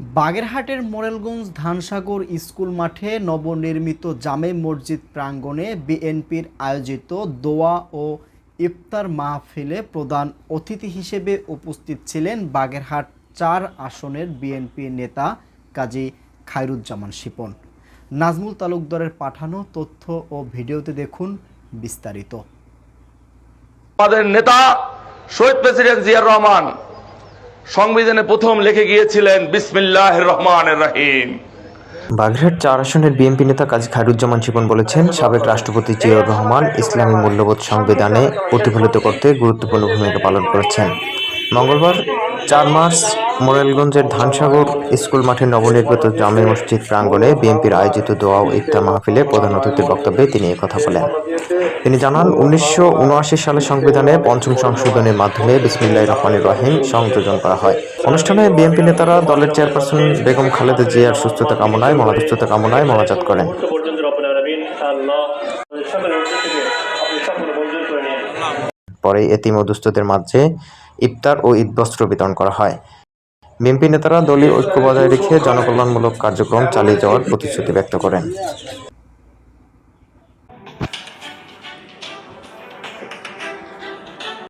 বাগেরহাটের মোরেলগঞ্জ ধানসাগর স্কুল মাঠে নবনির্মিত জামে মসজিদ প্রাঙ্গণে বিএনপির আয়োজিত দোয়া ও ইফতার মাহফিলে প্রধান অতিথি হিসেবে উপস্থিত ছিলেন বাগেরহাট চার আসনের বিএনপি নেতা কাজী খায়রুজ্জামান শিপন। নাজমুল তালুকদারের পাঠানো তথ্য ও ভিডিওতে দেখুন বিস্তারিত। আমাদের নেতা শহীদ প্রেসিডেন্ট জিয়ার রহমান সংবিধানে প্রথম লিখে গিয়েছিলেন বিসমিল্লাহ রহমান রাহিম। বাগেরহাট চার আসনের বিএনপি নেতা কাজী খায়রুজ্জামান শিপন বলেছেন, সাবেক রাষ্ট্রপতি জিয়াউর রহমান ইসলামী মূল্যবোধ সংবিধানে প্রতিফলিত করতে গুরুত্বপূর্ণ ভূমিকা পালন করেছেন। মঙ্গলবার চার মার্চ মোরেলগঞ্জের ধানসাগর স্কুল মাঠে নবনির্মিত জামে মসজিদ প্রাঙ্গণে বিএনপির আয়োজিত দোয়া ও ইফতার মাহফিলে প্রধান অতিথির বক্তব্যে তিনি কথা বলেন। তিনি জানান, উনিশশো উনআশি সালে সংবিধানে পঞ্চম সংশোধনের মাধ্যমে বিসমিল্লাহ রহমানির রহিম সংযোজন করা হয়। অনুষ্ঠানে বিএনপি নেতারা দলের চেয়ারপারসন বেগম খালেদা জিয়ার সুস্থতা কামনায় মহাদুস্থতা কামনায় মোনাজাত করেন। পরে এতিম ও দুস্থদের মাঝে ইফতার ও ঈদবস্ত্র বিতরণ করা হয়। বিএনপি নেতারা দলীয় ঐক্য বজায় রেখে জনকল্যাণমূলক কার্যক্রম চালিয়ে যাওয়ার প্রতিশ্রুতি ব্যক্ত করেন।